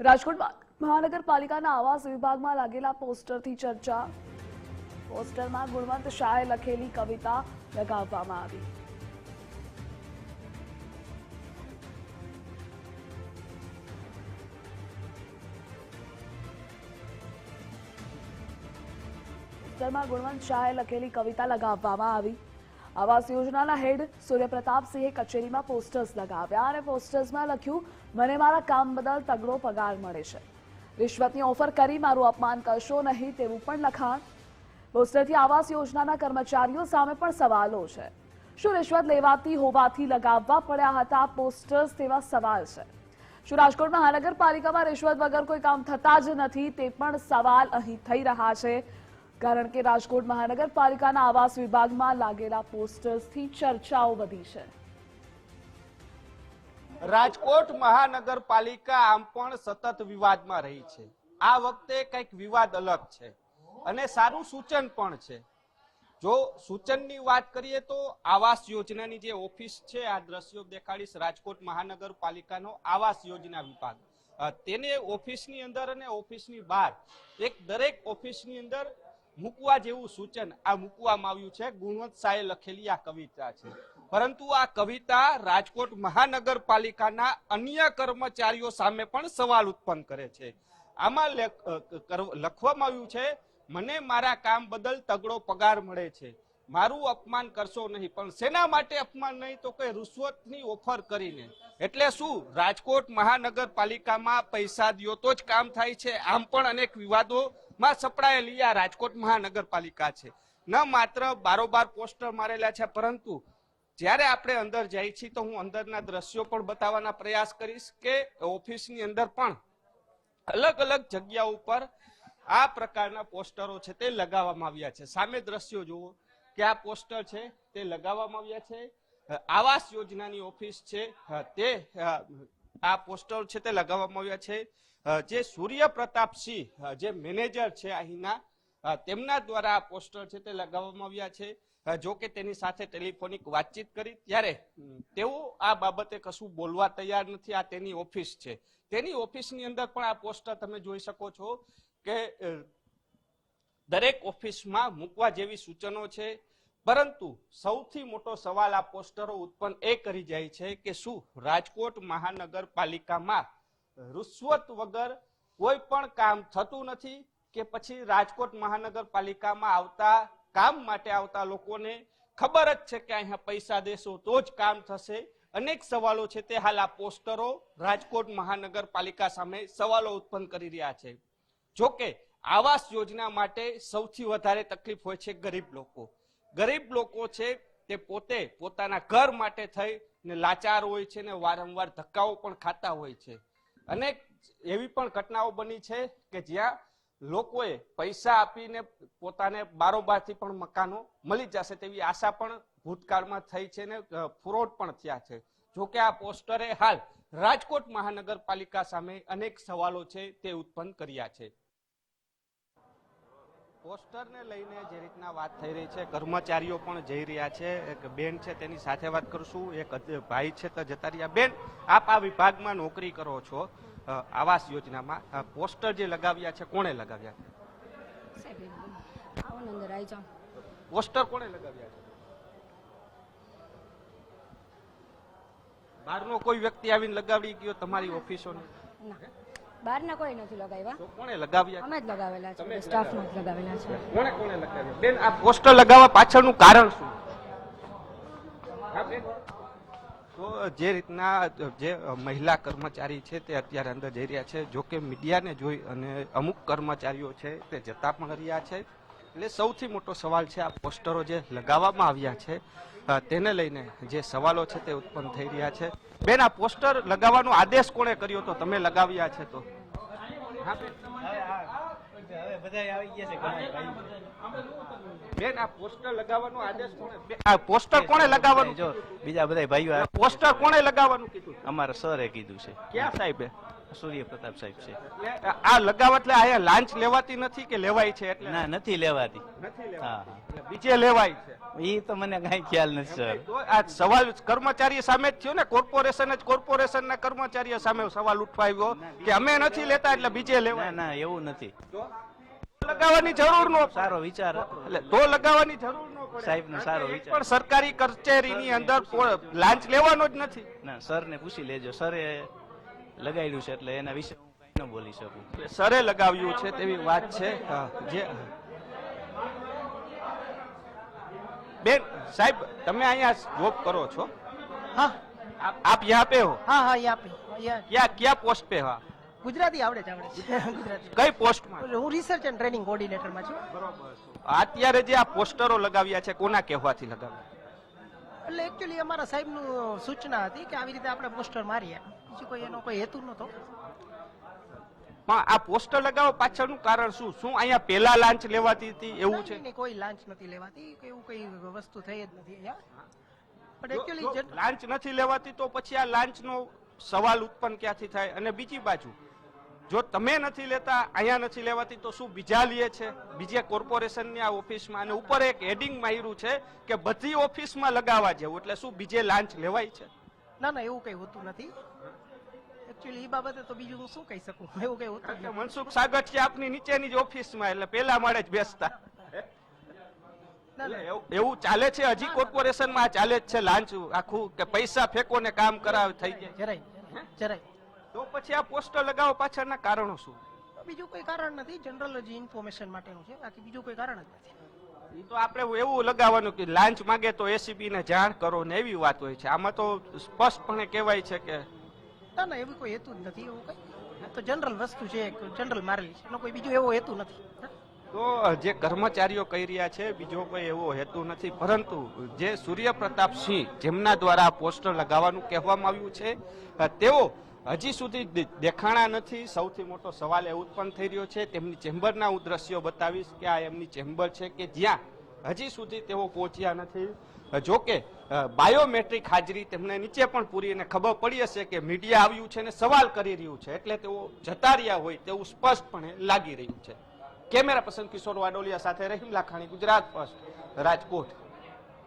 રાજકોટ મહાનગરપાલિકાના આવાસ વિભાગમાં લાગેલા પોસ્ટરથી ચર્ચા. પોસ્ટરમાં ગુણવંત શાહે લખેલી કવિતા લગાવવામાં આવી. પોસ્ટરમાં ગુણવંત શાહે લખેલી કવિતા લગાવવામાં આવી. આવાસ યોજનાના હેડ સૂર્યપ્રતાપસિંહે કચેરીમાં પોસ્ટર્સ લગાવ્યા અને પોસ્ટર્સમાં લખ્યું, મને મારા કામ બદલ તગડો પગાર મળે છે. રિશ્વતની ઓફર કરી, મારું અપમાન કરશો નહીં તેવું પણ લખાણ. પોસ્ટરથી આવાસ યોજનાના કર્મચારીઓ સામે પણ સવાલો છે. શું રિશ્વત લેવાતી હોવાથી લગાવવા પડ્યા હતા પોસ્ટર્સ તેવા સવાલ છે. શું રાજકોટ મહાનગરપાલિકામાં રિશ્વત વગર કોઈ કામ થતા જ નથી તે પણ સવાલ અહીં થઈ રહ્યા છે. કારણ કે રાજકોટ મહાનગરપાલિકાના આવાસ વિભાગમાં લાગેલા પોસ્ટર્સથી ચર્ચાઓ વધી છે. રાજકોટ મહાનગરપાલિકા આમ પણ સતત વિવાદમાં રહી છે. આ વખતે કંઈક વિવાદ અલગ છે અને સારું સૂચન પણ છે. જો સૂચનની વાત કરીએ તો આવાસ યોજનાની જે ઓફિસ છે, આ દ્રશ્યો દેખાડીશ રાજકોટ મહાનગરપાલિકાનો આવાસ યોજના વિભાગ. તેને ઓફિસની અંદર અને ઓફિસની બહાર, એક દરેક ઓફિસની અંદર મૂકવા જેવું સૂચન આ મૂકવામાં આવ્યું છે. ગુણવંત શાહે લખેલી આ કવિતા છે. પરંતુ આ કવિતા રાજકોટ મહાનગરપાલિકાના અન્ય કર્મચારીઓ સામે પણ સવાલ ઉત્પન્ન કરે છે. આમાં લેખ- લખવામાં આવ્યું છે, મને મારા કામ બદલ તગડો પગાર મળે છે. મારું અપમાન કરશો નહીં, પણ શેના માટે અપમાન નહીં તો કે રૂશ્વતની ઓફર કરીને. એટલે શું, રાજકોટ મહાનગરપાલિકામાં પૈસા દ્યો તો જ કામ થાય છે? આમ પણ અનેક વિવાદોમાં સપડાયેલી આ રાજકોટ મહાનગરપાલિકા છે. ન માત્ર બારોબાર પોસ્ટર મારેલા છે, પરંતુ જ્યારે આપણે અંદર જઈએ છીએ તો હું અંદરના દ્રશ્યો પણ બતાવવાના પ્રયાસ કરીશ કે ઓફિસની અંદર પણ અલગ અલગ જગ્યા ઉપર આ પ્રકારના પોસ્ટરો છે તે લગાવવામાં આવ્યા છે. સામે દ્રશ્યો જુઓ કે આ પોસ્ટર છે તે લગાવવામાં આવ્યા છે. આવાસ યોજનાની ઓફિસ છે, તે, આ પોસ્ટર છે તે લગાવવામાં આવ્યા છે. જે સૂર્ય પ્રતાપસિંહ જે મેનેજર છે અહીંના તેમના દ્વારા આ પોસ્ટર છે તે લગાવવામાં આવ્યા છે. જો કે તેની સાથે ટેલિફોનિક વાતચીત કરી, ત્યારે તેઓ આ બાબતે કશું બોલવા તૈયાર નથી. આ તેની ઓફિસ છે. તેની ઓફિસની અંદર પણ આ પોસ્ટર તમે જોઈ શકો છો કે દરેક ઓફિસમાં મૂકવા જેવી સૂચનો છે. પરંતુ સૌથી મોટો સવાલ આ પોસ્ટરો ઉત્પન્ન એ કરી જાય છે કે શું રાજકોટ મહાનગરપાલિકામાં રૂશ્વત વગર કોઈ પણ કામ થતું નથી કે પછી રાજકોટ મહાનગરપાલિકામાં આવતા કામ માટે આવતા લોકોને ખબર જ છે કે અહીંયા પૈસા દેશો તો જ કામ થશે. અનેક સવાલો છે તે હાલ આ પોસ્ટરો રાજકોટ મહાનગરપાલિકા સામે સવાલો ઉત્પન્ન કરી રહ્યા છે. જોકે આવાસ યોજના માટે સૌથી વધારે તકલીફ હોય છે ગરીબ લોકો. ગરીબ લોકો છે તે પોતે પોતાના ઘર માટે થઈ ને લાચાર હોય છે ને વારંવાર ધક્કાઓ પણ ખાતા હોય છે. અનેક એવી પણ ઘટનાઓ બની છે કે જ્યાં લોકોએ પૈસા આપીને પોતાને બારોબારથી પણ મકાનો મળી જશે તેવી આશા પણ ભૂતકાળમાં થઈ છે ને ફ્રોડ પણ થયા છે. જોકે આ પોસ્ટરે હાલ રાજકોટ મહાનગરપાલિકા સામે અનેક સવાલો છે તે ઉત્પન્ન કર્યા છે. પોસ્ટરને લઈને જે રીતના વાત થઈ રહી છે કર્મચારીઓ પણ જઈ રહ્યા છે. એક બેન છે તેની સાથે વાત કરશું. એક ભાઈ છે તો જતા રહ્યા બેન આપ આ વિભાગમાં નોકરી કરો છો આવાસ યોજનામાં. પોસ્ટર જે લગાવ્યા છે કોણે લગાવ્યા? જાઓ. પોસ્ટર કોણે લગાવ્યા છે? બહારનો કોઈ વ્યક્તિ આવીને લગાવી ગયો તમારી ઓફિસોને? ના. બહારના કોઈ નથી લગાવ્યા. કોણે લગાવ્યા? અમે જ લગાવેલા છે સ્ટાફમાં જ લગાવેલા છે. કોણે કોણે લગાવ્યા? બેન આ પોસ્ટર લગાવવા પાછળનું કારણ શું? તો જે રીતના જે મહિલા કર્મચારી છે તે અત્યારે અંદર જઈ રહ્યા છે જો કે મીડિયાને જોઈ અને અમુક કર્મચારીઓ છે તે જતા પણ રહ્યા છે. એટલે સૌથી મોટો સવાલ છે આ પોસ્ટરો જે લગાવવામાં આવ્યા છે તેને લઈને જે સવાલો છે તે ઉત્પન્ન થઈ રહ્યા છે. બેન આ પોસ્ટર લગાવવાનો આદેશ કોણે કર્યો તો? તમે લગાવ્યા છે તો. બેન? આ પોસ્ટર લગાવવાનો આદેશ કોણે? આ પોસ્ટર કોણે લગાવવાનું? જો બીજા બધા ભાઈઓ પોસ્ટર કોણે લગાવવાનું કીધું? અમારા સરે કીધું છે. ક્યાં સાહેબે સૂર્ય પ્રતાપ સાહેબ છે. એટલે આ લગાવ એટલે અહીંયા લાંચ લેવાતી નથી કે લેવાય છે એટલે? ના નથી લેવાતી. હા બીજે લેવાય છે. એ તો મને કઈ ખ્યાલ નથી સર. આ સવાલ કર્મચારી સામે જ થયો ને? કોર્પોરેશન જ કોર્પોરેશનના કર્મચારીઓ સામે સવાલ ઉઠવાયો કે અમે નથી લેતા એટલે બીજે લેવાય? ના એવું નથી. લગાવવાની જરૂર નો સારો વિચાર એટલે તો લગાવવાની જરૂર નો સાહેબ સાહેબનો સારો વિચાર. પણ સરકારી કચેરીની અંદર લાંચ લેવાનો જ નથી. ના સરને પૂછી લેજો. સરે લગાડ્યું છે એટલે એના વિશે હું કંઈ ન બોલી શકું. સરે લગાવ્યું છે તેવી વાત છે? જે બેન સાહેબ તમે અહીંયા જોબ કરો છો? હા. આપ યહાં પે હો? હા હા યહાં પે. ક્યાં ક્યાં પોસ્ટ પે હા ગુજરાતી આવડે જ આવડે છે. ગુજરાતી. કઈ પોસ્ટમાં? હું રિસર્ચ એન્ડ ટ્રેનિંગ કોઓર્ડિનેટરમાં છું. બરોબર અત્યારે જે આ પોસ્ટરો લગાવ્યા છે કોના કહેવાથી લગાવ્યા? એટલે એકચ્યુઅલી અમારા સાહેબનું સૂચના હતી કે આવી રીતે આપણે પોસ્ટર મારીએ. બીજું કોઈ એનો કોઈ હેતુ નતો પણ આ પોસ્ટર લગાવો પાછળનું કારણ શું? શું અહીંયા પેલા લાંચ લેવાતી હતી? એવું છે? કોઈ લાંચ નથી લેવાતી. કે એવું કઈ વસ્તુ થઈ જ નથી પણ એકચ્યુઅલી લાંચ નથી લેવાતી તો પછી આ લાંચનો સવાલ ઉત્પન્ન ક્યાંથી થાય? અને બીજી બાજુ જો તમે નથી લેતા અહીંયા નથી લેવાતી તો શું બીજા લે છે? બીજે કોર્પોરેશનની આ ઓફિસમાં? અને ઉપર એક હેડિંગ માર્યું છે કે બધી ઓફિસમાં લગાવવા જેવું. એટલે શું બીજે લાંચ લેવાય છે? ના ના એવું કઈ હોતું નથી. એકચ્યુઅલી એ બાબતે તો બીજું હું શું કહી શકું? એવું કઈ હોતું એટલે. મનસુખ સાગઠિયા આપની નીચેની જ ઓફિસમાં એટલે પેલા માળે જ બેસતા. એવું- ચાલે છે? હજી કોર્પોરેશનમાં ચાલે જ છે લાંચ આખું કે પૈસા ફેંકો ને કામ કરાવ થઈ જાય. જરાય જરાય. તો પછી આ પોસ્ટર લગાવો પાછળના કારણો શું? બીજું કોઈ કારણ નથી. જનરલ જ ઇન્ફોર્મેશન માટેનું છે. બાકી બીજું કોઈ કારણ જ નથી. તો આપણે એવું લગાવવાનું કે લાંચ માંગે તો એસીબી ને જાણ કરો ને એવી વાત હોય છે. આમાં તો સ્પષ્ટપણે કહેવાય છે કે ના ના કોઈ હેતુ જ નથી એવું કઈ. તો જનરલ વસ્તુ છે જનરલ મારેલી છે. એનો કોઈ બીજો એવો હેતુ નથી. તો જે કર્મચારીઓ કહી રહ્યા છે, બીજો કોઈ એવો હેતુ નથી. પરંતુ જે સૂર્ય પ્રતાપ સિંહ જેમના દ્વારા પોસ્ટર લગાવવાનું કહેવામાં આવ્યું છે તેઓ હજી સુધી દેખાણા નથી. સૌથી મોટો સવાલ એ ઉત્પન્ન થઈ રહ્યો છે. તેમની ચેમ્બરના હું દ્રશ્યો બતાવીશ કે આ એમની ચેમ્બર છે કે જ્યાં હજી સુધી તેઓ પહોંચ્યા નથી. અ, જો કે બાયોમેટ્રિક હાજરી તેમને નીચે પણ પૂરી અને ખબર પડી હશે કે મીડિયા આવ્યું છે અને સવાલ કરી રહ્યું છે એટલે તેઓ જતા રહ્યા હોય તેવું સ્પષ્ટપણે લાગી રહ્યું છે. કેમેરા પસંદ કિશોર વાડોલિયા સાથે રહીમ લાખાણી ગુજરાત ફર્સ્ટ રાજકોટ.